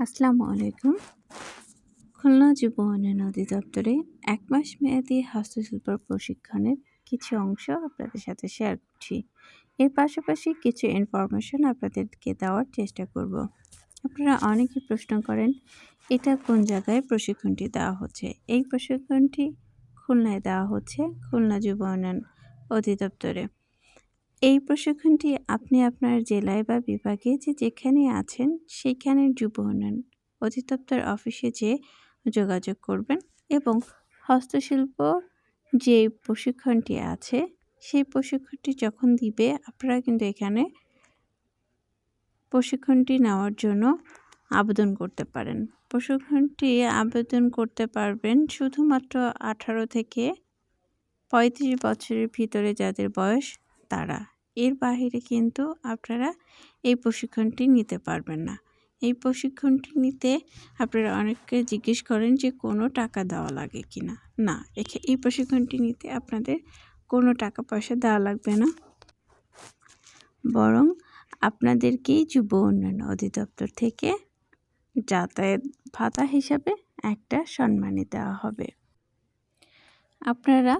আসসালামু আলাইকুম। খুলনা যুব উন্নয়ন অধিদপ্তরে এক মাস মেয়াদী হস্তশিল্প প্রশিক্ষণের কিছু অংশ আপনাদের সাথে শেয়ার করছি। এর পাশাপাশি কিছু ইনফরমেশন আপনাদেরকে দেওয়ার চেষ্টা করব। আপনারা অনেকে প্রশ্ন করেন, এটা কোন জায়গায় প্রশিক্ষণটি দেওয়া হচ্ছে? এই প্রশিক্ষণটি খুলনায় দেওয়া হচ্ছে খুলনা যুব উন্নয়ন অধিদপ্তরে। এই প্রশিক্ষণটি আপনি আপনার জেলায় বা বিভাগে যে যেখানে আছেন সেইখানের যুব উন্নয়ন অধিদপ্তর অফিসে যেয়ে যোগাযোগ করবেন এবং হস্তশিল্প যে প্রশিক্ষণটি আছে, সেই প্রশিক্ষণটি যখন দিবে, আপনারা কিন্তু এখানে প্রশিক্ষণটি নেওয়ার জন্য আবেদন করতে পারেন। প্রশিক্ষণটি আবেদন করতে পারবেন শুধুমাত্র আঠারো থেকে পঁয়ত্রিশ বছরের ভিতরে যাদের বয়স তারা। এর বাহিরে কিন্তু আপনারা এই প্রশিক্ষণটি নিতে পারবেন না। এই প্রশিক্ষণটি নিতে আপনারা অনেককে জিজ্ঞেস করেন যে, কোনো টাকা দেওয়া লাগে কি না? না এই প্রশিক্ষণটি নিতে আপনাদের কোনো টাকা পয়সা দেওয়া লাগবে না। বরং আপনাদেরকেই যুব উন্নয়ন অধিদপ্তর থেকে যাতায়াত ভাতা হিসাবে একটা সম্মানী দেওয়া হবে। আপনারা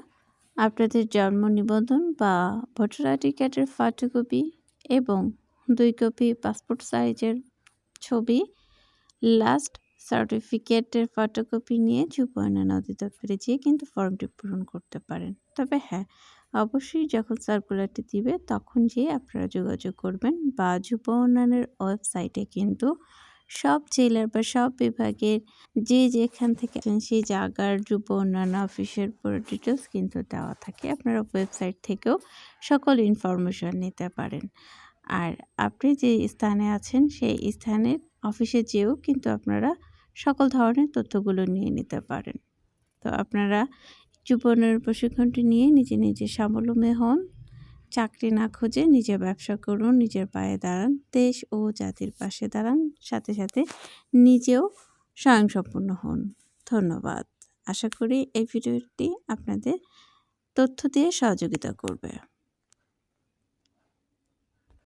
আপনাদের জন্ম নিবন্ধন বা ভোটার আইডি কার্ডের ফটোকপি এবং দুই কপি পাসপোর্ট সাইজের ছবি লাস্ট সার্টিফিকেটের ফটোকপি নিয়ে যুব উন্নয়ন অধিদপ্তরে যেয়ে কিন্তু ফর্মটি পূরণ করতে পারেন। তবে হ্যাঁ অবশ্যই যখন সার্কুলারটি দিবে তখন যেয়ে আপনারা যোগাযোগ করবেন বা যুব ওয়েবসাইটে কিন্তু সব জেলার বা সব বিভাগের যে যেখান থেকে সেই জায়গার যুব উন্নয়ন অফিসের পুরো ডিটেলস কিন্তু দেওয়া থাকে। আপনারা ওয়েবসাইট থেকেও সকল ইনফরমেশন নিতে পারেন। আর আপনি যে স্থানে আছেন, সেই স্থানের অফিসে যেও কিন্তু আপনারা সকল ধরনের তথ্যগুলো নিয়ে নিতে পারেন। তো আপনারা যুব উন্নয়ন প্রশিক্ষণটি নিয়ে নিজে নিজে স্বাবলম্বী হন। চাকরি না খুঁজে নিজের ব্যবসা করুন, নিজের পায়ে দাঁড়ান, দেশ ও জাতির পাশে দাঁড়ান, সাথে সাথে নিজেও স্বয়ংসম্পূর্ণ হন। ধন্যবাদ। আশা করি এই ভিডিওটি আপনাদের তথ্য দিয়ে সহযোগিতা করবে।